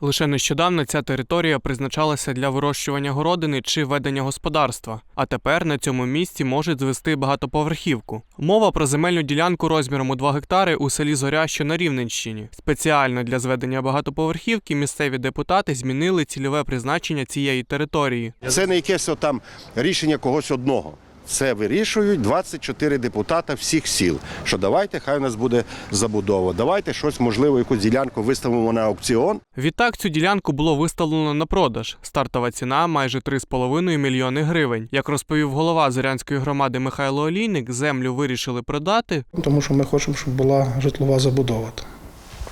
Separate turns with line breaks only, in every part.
Лише нещодавно ця територія призначалася для вирощування городини чи ведення господарства, а тепер на цьому місці можуть звести багатоповерхівку. Мова про земельну ділянку розміром у 2 гектари у селі Зоря, що на Рівненщині. Спеціально для зведення багатоповерхівки місцеві депутати змінили цільове призначення цієї території.
Це не якесь там рішення когось одного. Це вирішують 24 депутата всіх сіл. Що давайте, хай у нас буде забудова. Давайте щось, можливо, якусь ділянку виставимо на аукціон.
Відтак цю ділянку було виставлено на продаж. Стартова ціна майже 3,5 мільйони гривень. Як розповів голова Зорянської громади Михайло Олійник, землю вирішили продати,
Тому що ми хочемо, щоб була житлова забудова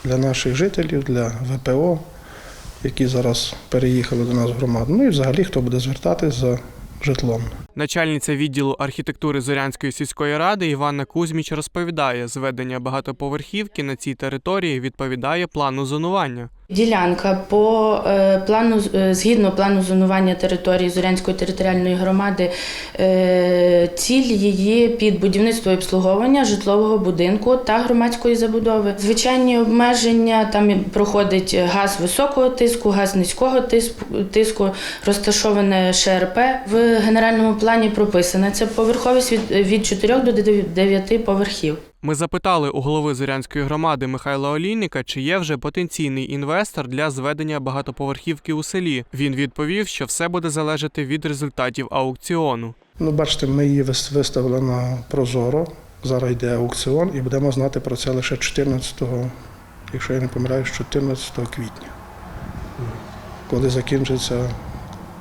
для наших жителів, для ВПО, які зараз переїхали до нас в громаду. Ну і взагалі хто буде звертатись за житлом.
Начальниця відділу архітектури Зорянської сільської ради Іванна Кузьміч розповідає, зведення багатоповерхівки на цій території відповідає плану зонування.
Ділянка по е, плану е, згідно плану зонування території Зорянської територіальної громади, е, ціль її під будівництво і обслуговування житлового будинку та громадської забудови. Звичайні обмеження там проходить газ високого тиску, газ низького тиску- розташоване ШРП. В генеральному плані прописана ця поверховість від 4 до 9 поверхів.
Ми запитали у голови Зорянської громади Михайла Олійника, чи є вже потенційний інвестор для зведення багатоповерхівки у селі. Він відповів, що все буде залежати від результатів аукціону.
Ну, бачите, ми її вис- виставили на Прозоро. Зараз йде аукціон і будемо знати про це лише 14, якщо я не помиляюсь, 14 квітня, коли закінчиться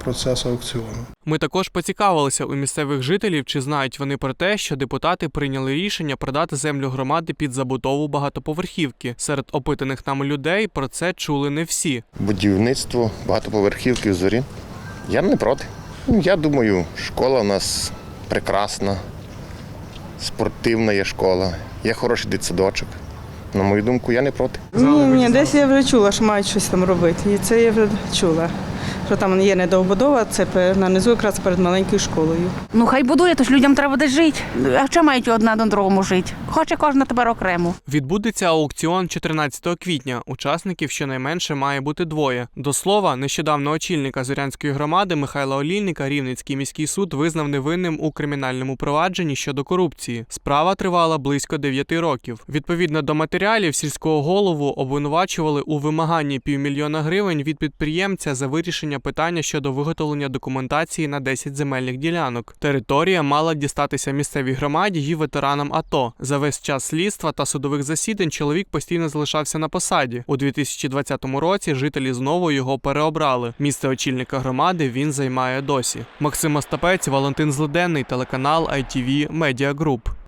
процес аукціону.
Ми також поцікавилися у місцевих жителів, чи знають вони про те, що депутати прийняли рішення продати землю громади під забудову багатоповерхівки. Серед опитаних нами людей про це чули не всі.
Будівництво багатоповерхівки в зорі. Я не проти. Ну, Я думаю, школа у нас прекрасна, спортивна є школа, є хороший дитсадочок. На мою думку, я не проти.
Ні, ні, десь я вже чула, що мають щось там робити. І це я вже чула. Що там є недовбудова, це на низу якраз перед маленькою школою.
Ну хай будує, то ж людям треба десь жити. А що мають одна на другому жити? Хоче кожна тепер окремо.
Відбудеться аукціон 14 квітня. Учасників щонайменше має бути двоє. До слова, нещодавно очільника Зорянської громади Михайла Олійника Рівненський міський суд визнав невинним у кримінальному провадженні щодо корупції. Справа тривала близько 9 років. Відповідно до матеріалів, сільського голову обвинувачували у вимаганні півмільйона гривень від підприємця за вирішення питання щодо виготовлення документації на 10 земельних ділянок. Територія мала дістатися місцевій громаді і ветеранам АТО. За весь час слідства та судових засідань чоловік постійно залишався на посаді. У 2020 році жителі знову його переобрали. Місце очільника громади він займає досі. Максим Остапець, Валентин Злиденний, телеканал ITV Media Group.